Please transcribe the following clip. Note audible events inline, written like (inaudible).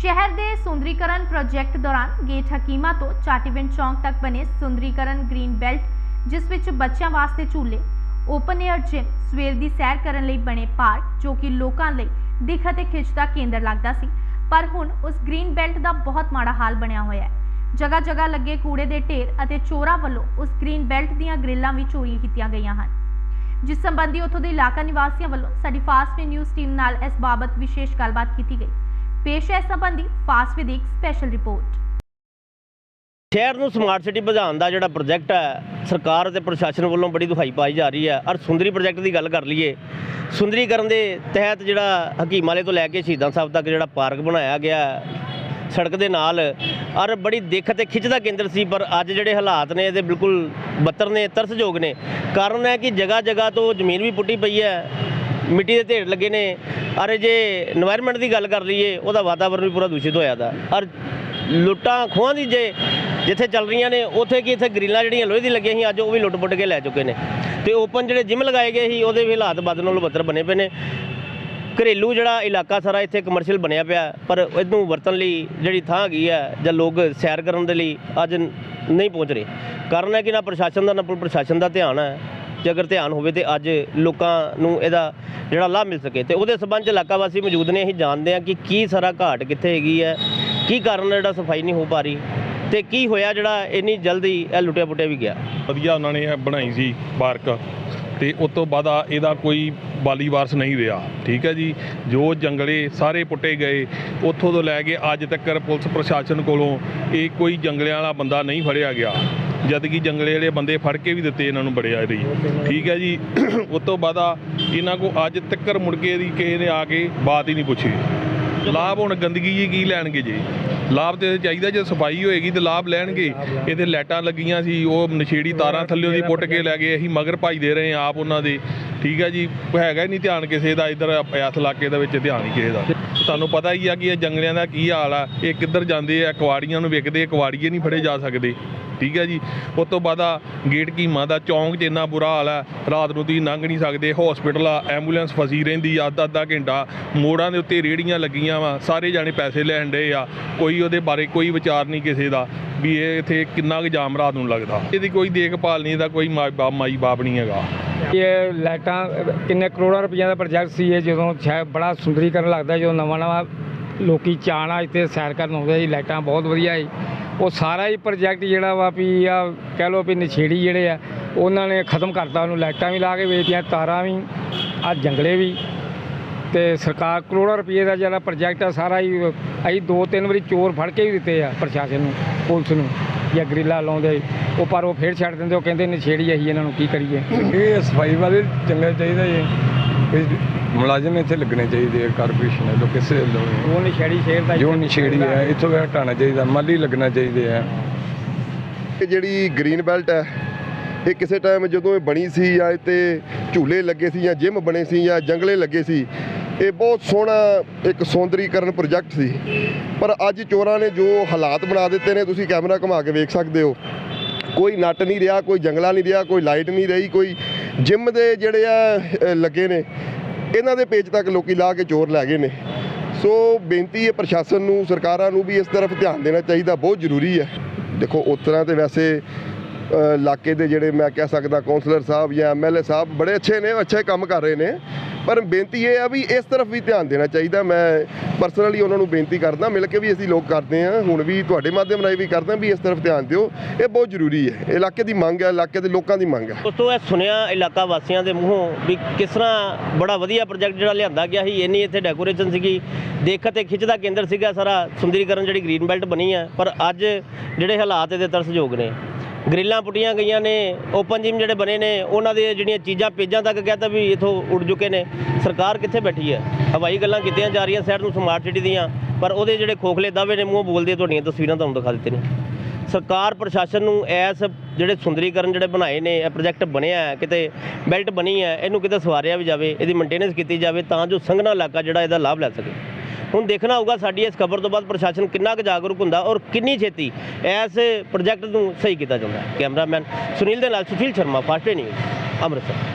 ਸ਼ਹਿਰ ਦੇ ਸੁੰਦਰੀਕਰਨ ਪ੍ਰੋਜੈਕਟ ਦੌਰਾਨ ਗੇਟ ਹਕੀਮਾ ਤੋਂ ਚਾਟੀਵਿੰਡ ਚੌਂਕ ਤੱਕ ਬਣੇ ਸੁੰਦਰੀਕਰਨ ਗ੍ਰੀਨ ਬੈਲਟ, ਜਿਸ ਵਿੱਚ ਬੱਚਿਆਂ ਵਾਸਤੇ ਝੂਲੇ ਓਪਨ 에ਅਰ ਜਿਮ ਸਵੇਰ ਦੀ ਸੈਰ ਕਰਨ ਲਈ ਬਣੇ ਪਾਰਕ, ਜੋ ਕਿ ਲੋਕਾਂ ਲਈ ਦਿੱਖ ਅਤੇ ਖਿੱਚ ਦਾ ਕੇਂਦਰ ਲੱਗਦਾ ਸੀ, ਪਰ ਹੁਣ ਉਸ ਗ੍ਰੀਨ ਬੈਲਟ ਦਾ ਬਹੁਤ ਮਾੜਾ ਹਾਲ ਬਣਿਆ ਹੋਇਆ ਹੈ। ਜਗ੍ਹਾ ਜਗ੍ਹਾ ਲੱਗੇ ਕੂੜੇ ਦੇ ਢੇਰ ਅਤੇ ਚੋਰਾਂ ਵੱਲੋਂ ਉਸ ਗ੍ਰੀਨ ਬੈਲਟ ਦੀਆਂ ਗ੍ਰਿਲਾਂ ਵੀ ਚੋਰੀ ਕੀਤੀਆਂ ਗਈਆਂ ਹਨ। ਜਿਸ ਸੰਬੰਧੀ ਉੱਥੋਂ ਦੇ ਇਲਾਕਾ ਨਿਵਾਸੀਆਂ ਵੱਲੋਂ ਸਾਡੀ ਫਾਸਟ ਨਿਊਜ਼ ਟੀਮ ਨਾਲ ਇਸ ਬਾਬਤ ਵਿਸ਼ੇਸ਼ ਗੱਲਬਾਤ ਕੀਤੀ ਗਈ। ਪੇਸ਼ ਹੈ ਸੰਬੰਧੀ ਫਾਸਟ ਵੇ ਇੱਕ ਸਪੈਸ਼ਲ ਰਿਪੋਰਟ ਸ਼ਹਿਰ ਨੂੰ ਸਮਾਰਟ ਸਿਟੀ ਵਧਾਉਣ ਦਾ ਜਿਹੜਾ ਪ੍ਰੋਜੈਕਟ ਹੈ, ਸਰਕਾਰ ਅਤੇ ਪ੍ਰਸ਼ਾਸਨ ਵੱਲੋਂ ਬੜੀ ਦੁਹਾਈ ਪਾਈ ਜਾ ਰਹੀ ਹੈ। ਔਰ ਸੁੰਦਰੀ ਪ੍ਰੋਜੈਕਟ ਦੀ ਗੱਲ ਕਰ ਲਈਏ, ਸੁੰਦਰੀਕਰਨ ਦੇ ਤਹਿਤ ਜਿਹੜਾ ਹਕੀਮਾਲੇ ਤੋਂ ਲੈ ਕੇ ਸ਼ਹੀਦਾਂ ਸਾਹਿਬ ਤੱਕ ਜਿਹੜਾ ਪਾਰਕ ਬਣਾਇਆ ਗਿਆ ਸੜਕ ਦੇ ਨਾਲ ਔਰ ਬੜੀ ਦਿੱਖ ਤੇ ਖਿੱਚ ਦਾ ਕੇਂਦਰ ਸੀ, ਪਰ ਅੱਜ ਜਿਹੜੇ ਹਾਲਾਤ ਨੇ, ਇਹਦੇ ਬਿਲਕੁਲ ਬੱਤਰ ਨੇ, ਤਰਸਯੋਗ ਨੇ। ਕਾਰਨ ਹੈ ਕਿ ਜਗ੍ਹਾ ਜਗ੍ਹਾ ਤੋਂ ਜ਼ਮੀਨ ਵੀ ਪੁੱਟੀ ਪਈ ਹੈ ਮਿੱਟੀ ਦੇ ਢੇਰ ਲੱਗੇ ਨੇ। ਅਰ ਜੇ এনवायरमेंट ਦੀ ਗੱਲ ਕਰ ਲਈਏ, ਉਹਦਾ ਵਾਤਾਵਰਨ ਵੀ ਪੂਰਾ ਦੂਸ਼ਿਤ ਹੋਇਆ ਦਾ। ਔਰ ਲੁੱਟਾਂ ਖੋਹਾਂ ਦੀ ਜੇ ਜਿੱਥੇ ਚੱਲ ਰਹੀਆਂ ਨੇ, ਉੱਥੇ ਕੀ ਇੱਥੇ ਗਰੀਲਾਂ ਜਿਹੜੀਆਂ ਲੋਹੇ ਦੀ ਲੱਗੀਆਂ ਸੀ, ਅੱਜ ਉਹ ਵੀ ਲੁੱਟ-ਪੁੱਟ ਕੇ ਲੈ ਚੁੱਕੇ ਨੇ। ਤੇ ਓਪਨ ਜਿਹੜੇ ਜਿਮ ਲਗਾਏ ਗਏ ਸੀ, ਉਹਦੇ ਵੀ ਹਾਲਾਤ ਬਦ ਨਾਲੋਂ ਬਦਤਰ ਬਣੇ ਪਏ ਨੇ। ਘਰੇਲੂ ਜਿਹੜਾ ਇਲਾਕਾ ਸਾਰਾ ਇੱਥੇ ਕਮਰਸ਼ੀਅਲ ਬਣਿਆ ਪਿਆ, ਪਰ ਇਹਨੂੰ ਵਰਤਣ ਲਈ ਜਿਹੜੀ ਥਾਂ ਹੈਗੀ ਹੈ ਜਾਂ ਲੋਕ ਸੈਰ ਕਰਨ ਦੇ ਲਈ ਅੱਜ ਨਹੀਂ ਪਹੁੰਚ ਰਹੇ। ਕਾਰਨ ਹੈ ਕਿ ਨਾ ਪ੍ਰਸ਼ਾਸਨ ਦਾ, ਨਾ ਪ੍ਰਸ਼ਾਸਨ ਦਾ ਧਿਆਨ ਹੈ। ਜੇ ਅਗਰ ਧਿਆਨ ਹੋਵੇ ਤੇ ਅੱਜ ਲੋਕਾਂ ਨੂੰ ਇਹਦਾ ਜਿਹੜਾ ਲਾਭ ਮਿਲ ਸਕੇ। ਤੇ ਉਹਦੇ ਸਬੰਧ ਚ ਇਲਾਕਾ ਵਾਸੀ ਮੌਜੂਦ ਨੇ, ਅਸੀਂ ਜਾਣਦੇ ਹਾਂ ਕਿ ਕੀ ਸਾਰਾ ਘਾਟ ਕਿੱਥੇ ਹੈਗੀ ਹੈ, ਕੀ ਕਾਰਨ ਜਿਹੜਾ ਸਫ਼ਾਈ ਨਹੀਂ ਹੋ ਪਾ ਰਹੀ ਤੇ ਕੀ ਹੋਇਆ ਜਿਹੜਾ ਇੰਨੀ ਜਲਦੀ ਇਹ ਲੁੱਟਿਆ ਪੁੱਟਿਆ ਵੀ ਗਿਆ। ਵਧੀਆ ਉਹਨਾਂ ਨੇ ਇਹ ਬਣਾਈ ਸੀ ਪਾਰਕ ਤੇ ਉਸ ਤੋਂ ਬਾਅਦ ਆ ਇਹਦਾ ਕੋਈ ਬਾਲੀ ਵਾਰਸ ਨਹੀਂ ਰਿਹਾ। ਠੀਕ ਹੈ ਜੀ, ਜੋ ਜੰਗਲੇ ਸਾਰੇ ਪੁੱਟੇ ਗਏ, ਉੱਥੋਂ ਤੋਂ ਲੈ ਕੇ ਅੱਜ ਤੱਕ ਪੁਲਿਸ ਪ੍ਰਸ਼ਾਸਨ ਕੋਲੋਂ ਇਹ ਕੋਈ ਜੰਗਲਿਆਂ ਵਾਲਾ ਬੰਦਾ ਨਹੀਂ ਫੜਿਆ ਗਿਆ। ਜਦ ਕਿ ਜੰਗਲੇ ਵਾਲੇ ਬੰਦੇ ਫੜ ਕੇ ਵੀ ਦਿੱਤੇ ਇਹਨਾਂ ਨੂੰ ਬੜਿਆ ਰਹੀ ਠੀਕ ਹੈ ਜੀ। (clears throat) ਉਸ ਤੋਂ ਬਾਅਦ ਆ ਇਹਨਾਂ ਕੋ ਅੱਜ ਤੱਕਰ ਮੁੜ ਕੇ ਦੀ ਕਿਸੇ ਨੇ ਆ ਕੇ ਬਾਤ ਹੀ ਨਹੀਂ ਪੁੱਛੀ। ਲਾਭ ਹੁਣ ਗੰਦਗੀ ਜੀ ਕੀ ਲੈਣਗੇ ਜੀ? ਲਾਭ ਤੇ ਚਾਹੀਦਾ ਜੇ ਸਫ਼ਾਈ ਹੋਏਗੀ ਤੇ ਲਾਭ ਲੈਣਗੇ। ਇਹਦੇ ਲਾਈਟਾਂ ਲੱਗੀਆਂ ਸੀ, ਉਹ ਨਸ਼ੇੜੀ ਤਾਰਾਂ ਥੱਲੇ ਦੀ ਪੁੱਟ ਕੇ ਲੈ ਗਏ। ਅਸੀਂ ਮਗਰ ਭਜਦੇ ਰਹੇ ਆਪ ਉਹਨਾਂ ਦੇ। ਠੀਕ ਹੈ ਜੀ, ਹੈਗਾ ਹੀ ਨਹੀਂ ਧਿਆਨ ਕਿਸੇ ਦਾ, ਇਧਰ ਇਸ ਇਲਾਕੇ ਦੇ ਵਿੱਚ ਧਿਆਨ ਹੀ ਕਿਸੇ ਦਾ। ਤੁਹਾਨੂੰ ਪਤਾ ਹੀ ਆ ਕਿ ਇਹ ਜੰਗਲਿਆਂ ਦਾ ਕੀ ਹਾਲ ਆ, ਇਹ ਕਿੱਧਰ ਜਾਂਦੇ ਆ, ਕੁਆੜੀਆਂ ਨੂੰ ਵਿਕਦੇ ਕੁਆੜੀਏ ਨਹੀਂ ਫੜੇ ਜਾ ਸਕਦੇ। ਠੀਕ ਹੈ ਜੀ ਉਸ ਤੋਂ ਬਾਅਦ ਆ ਗੇਟ ਕੀਮਾ ਦਾ, ਚੌਂਕ 'ਚ ਇੰਨਾ ਬੁਰਾ ਹਾਲ ਹੈ ਰਾਤ ਨੂੰ ਤੁਸੀਂ ਲੰਘ ਨਹੀਂ ਸਕਦੇ ਹਸਪੀਟਲ ਆ ਐਂਬੂਲੈਂਸ ਫਸੀ ਰਹਿੰਦੀ ਆ, ਅੱਧਾ ਅੱਧਾ ਘੰਟਾ, ਮੋੜਾਂ ਦੇ ਉੱਤੇ ਰੇੜੀਆਂ ਲੱਗੀਆਂ ਵਾ, ਸਾਰੇ ਜਾਣੇ ਪੈਸੇ ਲੈਣ ਡਏ ਆ, ਕੋਈ ਉਹਦੇ ਬਾਰੇ ਕੋਈ ਵਿਚਾਰ ਨਹੀਂ ਕਿਸੇ ਦਾ, ਵੀ ਇਹ ਇੱਥੇ ਕਿੰਨਾ ਕੁ ਜਾਮ ਰਾਤ ਨੂੰ ਲੱਗਦਾ। ਇਹਦੀ ਕੋਈ ਦੇਖਭਾਲ ਨਹੀਂ, ਇਹਦਾ ਕੋਈ ਮਾਈ ਬਾਪ ਮਾਈ ਬਾਪ ਨਹੀਂ ਹੈਗਾ। ਇਹ ਲਾਈਟਾਂ, ਕਿੰਨੇ ਕਰੋੜਾਂ ਰੁਪਈਆ ਦਾ ਪ੍ਰੋਜੈਕਟ ਸੀ ਇਹ, ਜਦੋਂ ਸ਼ਾਇਦ ਬੜਾ ਸੁੰਦਰੀਕਰਨ ਲੱਗਦਾ, ਜਦੋਂ ਨਵਾਂ ਨਵਾਂ ਲੋਕੀ ਚਾਣਾ ਇੱਥੇ ਸੈਰ ਕਰਨ ਆਉਂਦੇ ਸੀ ਲਾਈਟਾਂ ਬਹੁਤ ਵਧੀਆ ਸੀ ਉਹ ਸਾਰਾ ਹੀ ਪ੍ਰੋਜੈਕਟ ਜਿਹੜਾ ਵਾ ਵੀ ਆ, ਕਹਿ ਲਓ ਵੀ ਨਸ਼ੇੜੀ ਜਿਹੜੇ ਆ, ਉਹਨਾਂ ਨੇ ਖਤਮ ਕਰਤਾ, ਉਹਨੂੰ ਲਾਈਟਾਂ ਵੀ ਲਾ ਕੇ ਵੇਚਤੀਆਂ, ਤਾਰਾਂ ਵੀ, ਆ ਜੰਗਲੇ ਵੀ। ਤੇ ਸਰਕਾਰ ਕਰੋੜਾਂ ਰੁਪਏ ਦਾ ਜਿਹੜਾ ਪ੍ਰੋਜੈਕਟ ਆ, ਸਾਰਾ ਹੀ, ਅਸੀਂ ਦੋ ਤਿੰਨ ਵਾਰੀ ਚੋਰ ਫੜ ਕੇ ਵੀ ਦਿੱਤੇ ਆ ਪ੍ਰਸ਼ਾਸਨ ਨੂੰ, ਪੁਲਿਸ ਨੂੰ। ਜਾਂ ਗਰਿੱਲਾ ਲਾਉਂਦੇ ਉਹ ਪਰ ਉਹ ਫੇਰ ਛੱਡ ਦਿੰਦੇ ਉਹ ਕਹਿੰਦੇ ਨਸ਼ੇੜੀ ਅਸੀਂ ਇਹਨਾਂ ਨੂੰ ਕੀ ਕਰੀਏ? ਇਹ ਸਫ਼ਾਈ ਵਾਲੇ ਚੰਗਾ ਚਾਹੀਦਾ ਜੀ। ਇਹ ਮੁਲਾਜ਼ਮ ਇੱਥੇ ਲੱਗਣੇ ਚਾਹੀਦੇ ਆ ਕਾਰਪੋਰੇਸ਼ਨ ਵੱਲੋਂ ਕਿਸੇ ਵੱਲੋਂ ਵੀ। ਉਹ ਨਸ਼ੇੜੀ ਸ਼ੇਰ ਦਾ ਜੋ ਨਸ਼ੇੜੀ ਹੈ ਇੱਥੋਂ ਦਾ ਹਟਾਉਣਾ ਚਾਹੀਦਾ ਮਾਲੀ ਲੱਗਣਾ ਚਾਹੀਦੇ ਆ। ਇਹ ਜਿਹੜੀ ਗ੍ਰੀਨ ਬੈਲਟ ਹੈ ਇਹ ਕਿਸੇ ਟਾਈਮ ਜਦੋਂ ਇਹ ਬਣੀ ਸੀ ਜਾਂ ਇੱਥੇ ਝੂਲੇ ਲੱਗੇ ਸੀ ਜਾਂ ਜਿਮ ਬਣੇ ਸੀ ਜਾਂ ਜੰਗਲੇ ਲੱਗੇ ਸੀ ਇਹ ਬਹੁਤ ਸੋਹਣਾ ਇੱਕ ਸੌਂਦਰੀਕਰਨ ਪ੍ਰੋਜੈਕਟ ਸੀ। ਪਰ ਅੱਜ ਚੋਰਾਂ ਨੇ ਜੋ ਹਾਲਾਤ ਬਣਾ ਦਿੱਤੇ ਨੇ, ਤੁਸੀਂ ਕੈਮਰਾ ਘੁਮਾ ਕੇ ਵੇਖ ਸਕਦੇ ਹੋ। ਕੋਈ ਨੱਟ ਨਹੀਂ ਰਿਹਾ, ਕੋਈ ਜੰਗਲਾ ਨਹੀਂ ਰਿਹਾ, ਕੋਈ ਲਾਈਟ ਨਹੀਂ ਰਹੀ, ਕੋਈ ਜਿਮ ਦੇ ਜਿਹੜੇ ਆ ਲੱਗੇ ਨੇ, ਇਹਨਾਂ ਦੇ ਪੇਜ ਤੱਕ ਲੋਕੀ ਲਾ ਕੇ ਚੋਰ ਲੈ ਗਏ ਨੇ। ਸੋ ਬੇਨਤੀ ਹੈ ਪ੍ਰਸ਼ਾਸਨ ਨੂੰ, ਸਰਕਾਰਾਂ ਨੂੰ ਵੀ ਇਸ ਤਰਫ ਧਿਆਨ ਦੇਣਾ ਚਾਹੀਦਾ, ਬਹੁਤ ਜ਼ਰੂਰੀ ਹੈ। ਦੇਖੋ, ਉਸ ਤਰ੍ਹਾਂ ਤੇ ਵੈਸੇ ਇਲਾਕੇ ਦੇ ਜਿਹੜੇ ਮੈਂ ਕਹਿ ਸਕਦਾ ਕਾਉਂਸਲਰ ਸਾਹਿਬ ਜਾਂ ਐਮਐਲਏ ਸਾਹਿਬ ਬੜੇ ਅੱਛੇ ਨੇ, ਅੱਛੇ ਕੰਮ ਕਰ ਰਹੇ ਨੇ। ਪਰ ਬੇਨਤੀ ਇਹ ਆ ਵੀ ਇਸ ਤਰਫ ਵੀ ਧਿਆਨ ਦੇਣਾ ਚਾਹੀਦਾ। ਮੈਂ ਪਰਸਨਲੀ ਉਹਨਾਂ ਨੂੰ ਬੇਨਤੀ ਕਰਦਾ, ਮਿਲ ਕੇ ਵੀ ਅਸੀਂ ਲੋਕ ਕਰਦੇ ਹਾਂ। ਹੁਣ ਵੀ ਤੁਹਾਡੇ ਮਾਧਿਅਮ ਰਾਹੀਂ ਵੀ ਕਰਦਾ ਵੀ ਇਸ ਤਰਫ ਧਿਆਨ ਦਿਓ। ਇਹ ਬਹੁਤ ਜ਼ਰੂਰੀ ਹੈ। ਇਲਾਕੇ ਦੀ ਮੰਗ ਹੈ, ਇਲਾਕੇ ਦੇ ਲੋਕਾਂ ਦੀ ਮੰਗ ਹੈ। ਉਸ ਤੋਂ ਇਹ ਸੁਣਿਆ ਇਲਾਕਾ ਵਾਸੀਆਂ ਦੇ ਮੂੰਹੋਂ ਵੀ ਕਿਸ ਤਰ੍ਹਾਂ ਬੜਾ ਵਧੀਆ ਪ੍ਰੋਜੈਕਟ ਜਿਹੜਾ ਲਿਆਂਦਾ ਗਿਆ ਸੀ। ਇੰਨੀ ਇੱਥੇ ਡੈਕੋਰੇਸ਼ਨ ਸੀਗੀ, ਦੇਖ ਅਤੇ ਖਿੱਚ ਦਾ ਕੇਂਦਰ ਸੀਗਾ ਸਾਰਾ। ਸੁੰਦਰੀਕਰਨ ਜਿਹੜੀ ਗ੍ਰੀਨ ਬੈਲਟ ਬਣੀ ਹੈ ਪਰ ਅੱਜ ਜਿਹੜੇ ਹਾਲਾਤ ਇਹਦੇ ਤਰਸਯੋਗ ਨੇ। ਗ੍ਰਿਲਾਂ ਪੁੱਟੀਆਂ ਗਈਆਂ ਨੇ ਓਪਨ ਜਿਮ ਜਿਹੜੇ ਬਣੇ ਨੇ, ਉਹਨਾਂ ਦੇ ਜਿਹੜੀਆਂ ਚੀਜ਼ਾਂ ਪੇਜਾਂ ਤੱਕ ਕਹਿੰਦਾ ਵੀ ਇਥੋਂ ਉੱਡ ਚੁੱਕੇ ਨੇ। ਸਰਕਾਰ ਕਿੱਥੇ ਬੈਠੀ ਹੈ? ਹਵਾਈ ਗੱਲਾਂ ਕੀਤੀਆਂ ਜਾ ਰਹੀਆਂ ਸ਼ਹਿਰ ਨੂੰ ਸਮਾਰਟ ਸਿਟੀ ਦੀਆਂ, ਪਰ ਉਹਦੇ ਜਿਹੜੇ ਖੋਖਲੇ ਦਾਅਵੇ ਨੇ, ਮੂੰਹ ਬੋਲਦੇ ਤੁਹਾਡੀਆਂ ਤਸਵੀਰਾਂ ਤੁਹਾਨੂੰ ਦਿਖਾ ਦਿੱਤੇ ਨੇ। ਸਰਕਾਰ, ਪ੍ਰਸ਼ਾਸਨ ਨੂੰ ਐਸ ਜਿਹੜੇ ਸੁੰਦਰੀਕਰਨ ਜਿਹੜੇ ਬਣਾਏ ਨੇ, ਇਹ ਪ੍ਰੋਜੈਕਟ ਬਣਿਆ ਹੈ, ਕਿਤੇ ਬੈਲਟ ਬਣੀ ਹੈ, ਇਹਨੂੰ ਕਿਤੇ ਸਵਾਰਿਆ ਵੀ ਜਾਵੇ, ਇਹਦੀ ਮੇਨਟੇਨੈਂਸ ਕੀਤੀ ਜਾਵੇ, ਤਾਂ ਜੋ ਸੰਘਣਾ ਇਲਾਕਾ ਜਿਹੜਾ, ਇਹਦਾ ਲਾਭ ਲੈ ਸਕੇ। ਹੁਣ ਦੇਖਣਾ ਹੋਊਗਾ ਸਾਡੀ ਇਸ ਖਬਰ ਤੋਂ ਬਾਅਦ ਪ੍ਰਸ਼ਾਸਨ ਕਿੰਨਾ ਕੁ ਜਾਗਰੂਕ ਹੁੰਦਾ ਔਰ ਕਿੰਨੀ ਛੇਤੀ ਇਸ ਪ੍ਰੋਜੈਕਟ ਨੂੰ ਸਹੀ ਕੀਤਾ ਜਾਂਦਾ। ਕੈਮਰਾਮੈਨ ਸੁਨੀਲ ਦੇ ਨਾਲ ਸੁਸ਼ੀਲ ਸ਼ਰਮਾ ਫਾਸਟੇ ਨਿਊਜ਼ ਅੰਮ੍ਰਿਤਸਰ।